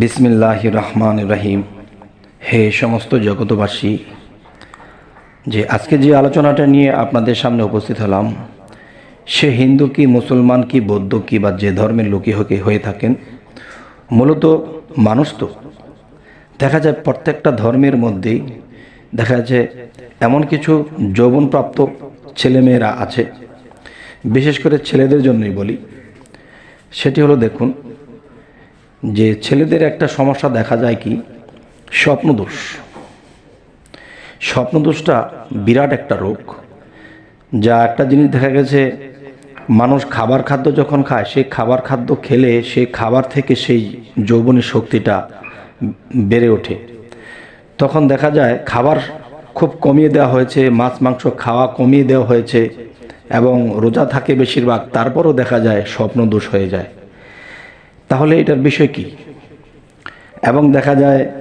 বিসমিল্লাহ রহমান রহিম। হে সমস্ত জগতবাসী যে আজকে যে আলোচনাটা নিয়ে আপনাদের সামনে উপস্থিত হলাম, সে হিন্দু কি, মুসলমান কি, বৌদ্ধ কি, বা যে ধর্মের লোকই হোকে হয়ে থাকেন, মূলত মানুষ তো। দেখা যায় প্রত্যেকটা ধর্মের মধ্যেই দেখা যায় এমন কিছু যৌবনপ্রাপ্ত ছেলেমেয়েরা আছে। বিশেষ করে ছেলেদের জন্যই বলি, সেটি হলো দেখুন যে ছেলেদের একটা সমস্যা দেখা যায় কি? স্বপ্নদোষ। স্বপ্নদোষটা বিরাট একটা রোগ। যা একটা জিনিস দেখা গেছে, মানুষ খাবার খাদ্য যখন খায় সেই খাবার খাদ্য খেলে সেই খাবার থেকে সেই যৌবনী শক্তিটা বেড়ে ওঠে। তখন দেখা যায় খাবার খুব কমিয়ে দেওয়া হয়েছে, মাছ, মাংস খাওয়া কমিয়ে দেওয়া হয়েছে এবং রোজা থাকে বেশিরভাগ, তারপরও দেখা যায় স্বপ্নদোষ হয়ে যায়। তাহলে এটার বিষয় কি? এবং দেখা যায়,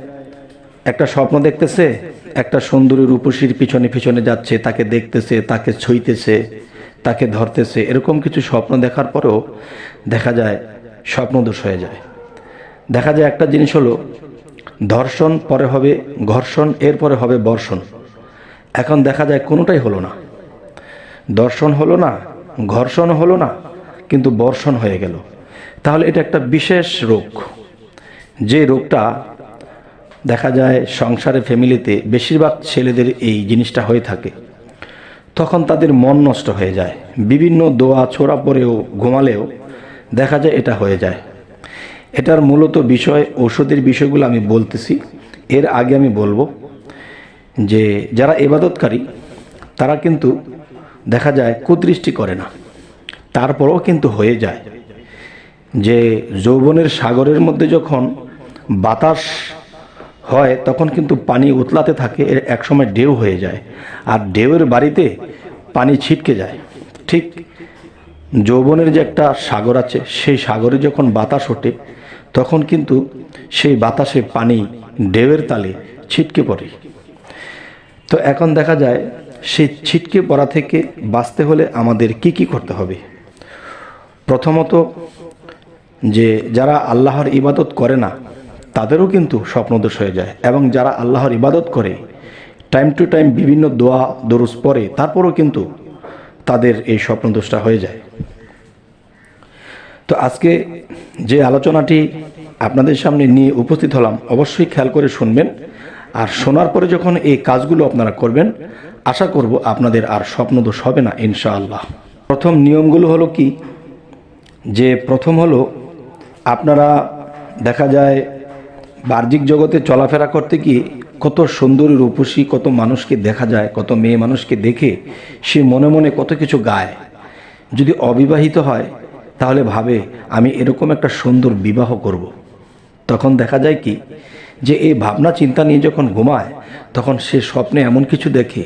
একটা স্বপ্ন দেখতেছে, একটা সুন্দরী রূপসীর পিছনে পিছনে যাচ্ছে, তাকে দেখতেছে, তাকে ছুঁইতেছে, তাকে ধরতেছে, এরকম কিছু স্বপ্ন দেখার পরেও দেখা যায় স্বপ্নদোষ হয়ে যায়। দেখা যায় একটা জিনিস হলো, ধর্ষণ পরে হবে ঘর্ষণ, এরপরে হবে বর্ষণ। এখন দেখা যায় কোনোটাই হলো না। দর্শন হলো না, ঘর্ষণ হলো না, কিন্তু বর্ষণ হয়ে গেল। তাহলে এটা একটা বিশেষ রোগ। যে রোগটা দেখা যায় সংসারে, ফ্যামিলিতে বেশিরভাগ ছেলেদের এই জিনিসটা হয়ে থাকে। তখন তাদের মন নষ্ট হয়ে যায়। বিভিন্ন দোয়া, ছোড়া পরেও, ঘুমালেও দেখা যায় এটা হয়ে যায়। এটার মূলত বিষয় ওষুধের বিষয়গুলো আমি বলতেছি। এর আগে আমি বলব যে, যারা এবাদতকারী, তারা কিন্তু দেখা যায় কুদৃষ্টি করে না। তারপরেও কিন্তু হয়ে যায়। যে যৌবনের সাগরের মধ্যে যখন বাতাস হয়, তখন কিন্তু পানি উতলাতে থাকে, এর একসময় ঢেউ হয়ে যায়। আর ঢেউয়ের বাড়িতে পানি ছিটকে যায়। ঠিক যৌবনের যে একটা সাগর আছে, সেই সাগরে যখন বাতাস ওঠে, তখন কিন্তু সেই বাতাসে পানি ঢেউয়ের তালে ছিটকে পড়ে। তো এখন দেখা যায়, সেই ছিটকে পড়া থেকে বাঁচতে হলে আমাদের কি কি করতে হবে? প্রথমত যে যারা আল্লাহর ইবাদত করে না, তাদেরও কিন্তু স্বপ্নদোষ হয়ে যায়। এবং যারা আল্লাহর ইবাদত করে, টাইম টু টাইম বিভিন্ন দোয়া, দরুস পরে তারপরও কিন্তু তাদের এই স্বপ্নদোষটা হয়ে যায়। তো আজকে যে আলোচনাটি আপনাদের সামনে নিয়ে উপস্থিত হলাম, অবশ্যই খেয়াল করে শুনবেন। আর শোনার পরে যখন এই কাজগুলো আপনারা করবেন, আশা করব আপনাদের আর স্বপ্নদোষ হবে না, ইনশাআল্লাহ। প্রথম নিয়মগুলো হলো কি? যে প্রথম হলো আপনারা দেখা যায় বাহ্যিক জগতে চলাফেরা করতে গিয়ে কত সুন্দরী রূপসী, কত মানুষকে দেখা যায়, কত মেয়ে মানুষকে দেখে সে মনে মনে কত কিছু গায় যদি অবিবাহিত হয়, তাহলে ভাবে আমি এরকম একটা সুন্দর বিবাহ করব। তখন দেখা যায় কি যে এই ভাবনা চিন্তা নিয়ে যখন ঘুমায়, তখন সে স্বপ্নে এমন কিছু দেখে,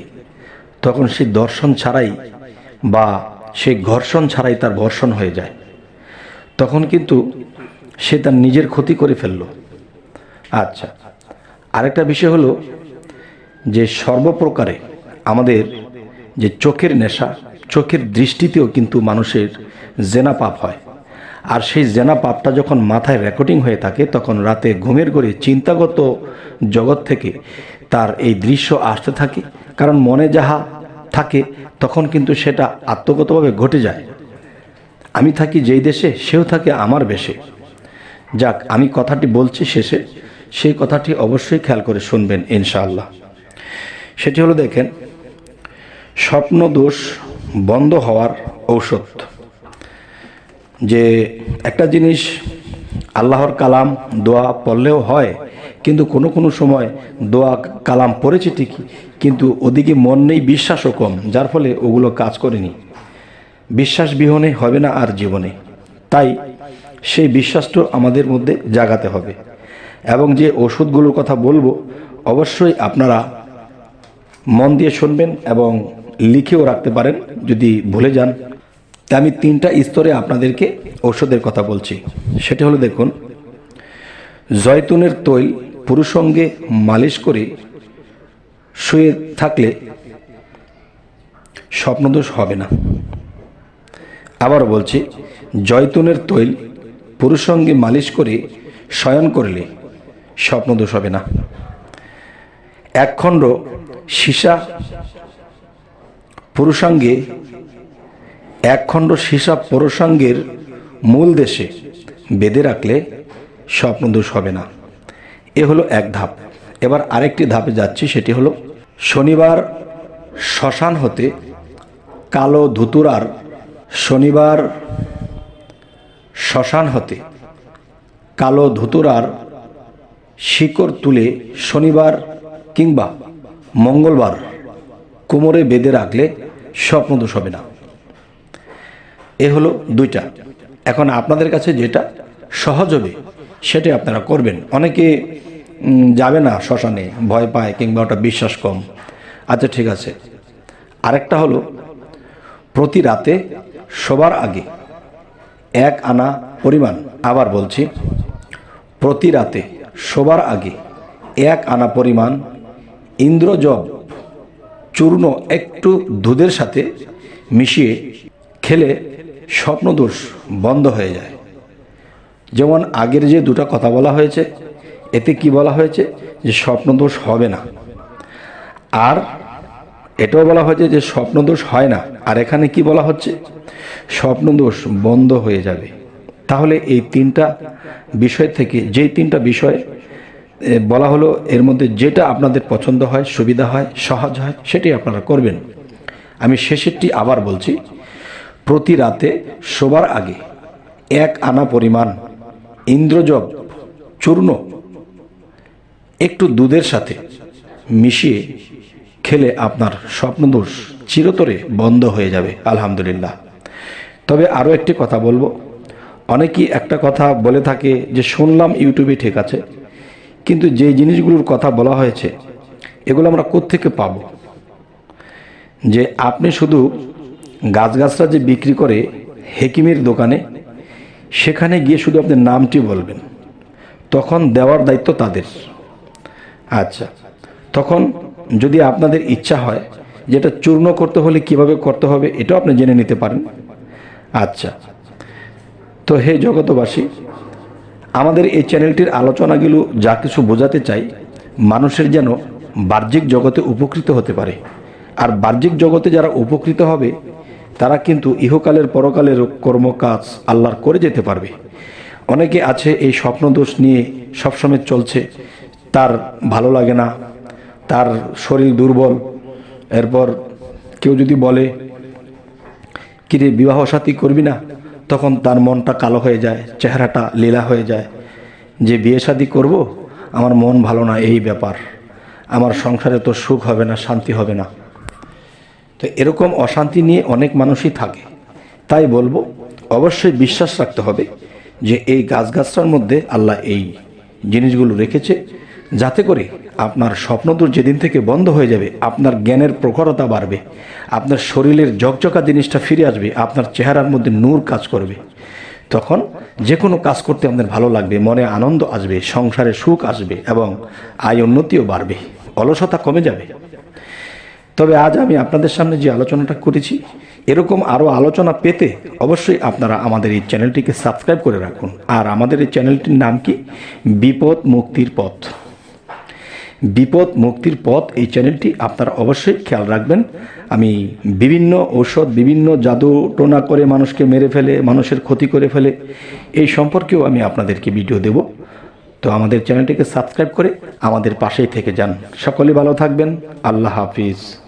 তখন সে দর্শন ছাড়াই বা সে ঘর্ষণ ছাড়াই তার বর্ষণ হয়ে যায় তখন কিন্তু সে তার নিজের ক্ষতি করে ফেলল। আচ্ছা আরেকটা বিষয় হলো যে সর্বপ্রকারে আমাদের যে চোখের নেশা, চোখের দৃষ্টিতেও কিন্তু মানুষের জেনা পাপ হয়। আর সেই জেনা পাপটা যখন মাথায় রেকর্ডিং হয়ে থাকে, তখন রাতে ঘুমের ঘরে চিন্তাগত জগৎ থেকে তার এই দৃশ্য আসতে থাকে। কারণ মনে যাহা থাকে, তখন কিন্তু সেটা আত্মগতভাবে ঘটে যায়। আমি থাকি যেই দেশে, সেও থাকে আমার বেশে। যাক, আমি কথাটি বলছি শেষে। সেই কথাটি অবশ্যই খেয়াল করে শুনবেন, ইনশাআল্লাহ। সেটি হলো, দেখেন স্বপ্ন দোষ বন্ধ হওয়ার ঔষধ। যে একটা জিনিস আল্লাহর কালাম, দোয়া পড়লেও হয়, কিন্তু কোনো কোনো সময় দোয়া কালাম পড়েছে ঠিকই, কিন্তু ওদিকে মন নেই, বিশ্বাসও কম, যার ফলে ওগুলো কাজ করেনি। বিশ্বাস বিহনে হবে না আর জীবনে। তাই সেই বিশ্বাসটা আমাদের মধ্যে জাগাতে হবে। এবং যে ওষুধগুলোর কথা বলব, অবশ্যই আপনারা মন দিয়ে শুনবেন এবং লিখেও রাখতে পারেন যদি ভুলে যান। তা আমি তিনটা স্তরে আপনাদেরকে ঔষধের কথা বলছি। সেটা হলো দেখুন, জয়তুনের তৈল পুরুষঙ্গে মালিশ করে শুয়ে থাকলে স্বপ্নদোষ হবে না। আবার বলছি, জয়তুনের তৈল পুরুষঙ্গে মালিশ করে শয়ন করলে স্বপ্নদোষ হবে না। একখণ্ড সীসা পুরুষাঙ্গে একখণ্ড সীসা পুরুষাঙ্গের মূল দেশে বেঁধে রাখলে স্বপ্নদোষ হবে না। এ হলো এক ধাপ। এবার আরেকটি ধাপে যাচ্ছি, সেটি হলো শনিবার শ্মশান হতে কালো ধুতুরার শনিবার শ্মশান হতে। কালো ধুতুরার শিকড় তুলে শনিবার কিংবা মঙ্গলবার কোমরে বেঁধে রাখলে স্বপ্নদোষ হবে না। এ হলো দুইটা। এখন আপনাদের কাছে যেটা সহজ হবে, সেটাই আপনারা করবেন। অনেকে যাবে না শ্মশানে, ভয় পায় কিংবা ওটা বিশ্বাস কম। আচ্ছা ঠিক আছে। আরেকটা হলো, প্রতি রাতে শোবার আগে এক আনা পরিমাণ। আবার বলছি, প্রতি রাতে শোবার আগে এক আনা পরিমাণ ইন্দ্রজব চূর্ণ একটু দুধের সাথে মিশিয়ে খেলে স্বপ্নদোষ বন্ধ হয়ে যায়। যেমন আগের যে দুটো কথা বলা হয়েছে, এতে কি বলা হয়েছে? যে স্বপ্নদোষ হবে না। আর এটাও বলা হয়েছে যে স্বপ্নদোষ হয় না। আর এখানে কি বলা হচ্ছে? স্বপ্নদোষ বন্ধ হয়ে যাবে। তাহলে এই তিনটা বিষয় থেকে যেই তিনটা বিষয় বলা হলো, এর মধ্যে যেটা আপনাদের পছন্দ হয়, সুবিধা হয়, সহজ হয় সেটি আপনারা করবেন। আমি শেষেরটি আবার বলছি, প্রতি রাতে শোবার আগে এক আনা পরিমাণ ইন্দ্রজব চূর্ণ একটু দুধের সাথে মিশিয়ে খেলে আপনার স্বপ্নদোষ চিরতরে বন্ধ হয়ে যাবে, আলহামদুলিল্লাহ। তবে আরও একটি কথা বলব। অনেকেই একটা কথা বলে থাকে যে, শুনলাম ইউটিউবে ঠিক আছে, কিন্তু যে জিনিসগুলোর কথা বলা হয়েছে, এগুলো আমরা কোত্থেকে পাবো? যে আপনি শুধু গাছগাছরা যে বিক্রি করে হেকিমের দোকানে, সেখানে গিয়ে শুধু আপনি নামটি বলবেন, তখন দেওয়ার দায়িত্ব তাদের। আচ্ছা তখন যদি আপনাদের ইচ্ছা হয় যেটা চূর্ণ করতে হলে কীভাবে করতে হবে, এটাও আপনি জেনে নিতে পারেন। আচ্ছা। তো হে জগতবাসী আমাদের এই চ্যানেলটির আলোচনাগুলো যা কিছু বোঝাতে চাই, মানুষের যেন বাহ্যিক জগতে উপকৃত হতে পারে। আর বাহ্যিক জগতে যারা উপকৃত হবে, তারা কিন্তু ইহকালের পরকালের কর্মকাজ আল্লাহর করে যেতে পারবে। অনেকে আছে এই স্বপ্নদোষ নিয়ে সবসময় চলছে, তার ভালো লাগে না তার শরীর দুর্বল। এরপর কেউ যদি বলে, কিরে, বিবাহ সাথী করবি না? তখন তার মনটা কালো হয়ে যায়, চেহারাটা লীলা হয়ে যায়। যে বিয়ে শাদী করব, আমার মন ভালো না, এই ব্যাপার। আমার সংসারে তো সুখ হবে না, শান্তি হবে না। তো এরকম অশান্তি নিয়ে অনেক মানুষই থাকে। তাই বলব, অবশ্যই বিশ্বাস রাখতে হবে যে এই গাছগাছটার মধ্যে আল্লাহ এই জিনিসগুলো রেখেছে। যাতে করে আপনার স্বপ্ন স্বপ্নদূর যেদিন থেকে বন্ধ হয়ে যাবে, আপনার জ্ঞানের প্রখরতা বাড়বে, আপনার শরীরের জকজকা জিনিসটা ফিরে আসবে, আপনার চেহারার মধ্যে নূর কাজ করবে। তখন যে কোনো কাজ করতে আপনার ভালো লাগবে, মনে আনন্দ আসবে, সংসারে সুখ আসবে এবং আয় উন্নতিও বাড়বে, অলসতা কমে যাবে। তবে আজ আমি আপনাদের সামনে যে আলোচনাটা করেছি, এরকম আরও আলোচনা পেতে অবশ্যই আপনারা আমাদের এই চ্যানেলটিকে সাবস্ক্রাইব করে রাখুন। আর আমাদের এই চ্যানেলটির নাম কি? বিপদ মুক্তির পথ। বিপদ মুক্তির পথ এই চ্যানেলটি আপনারা অবশ্যই খেয়াল রাখবেন। আমি বিভিন্ন ঔষধ, বিভিন্ন জাদু টোনা করে মানুষকে মেরে ফেলে, মানুষের ক্ষতি করে ফেলে এই সম্পর্কেও আমি আপনাদেরকে ভিডিও দেব। তো আমাদের চ্যানেলটিকে সাবস্ক্রাইব করে আমাদের পাশেই থেকে যান। সকলে ভালো থাকবেন। আল্লাহ হাফিজ।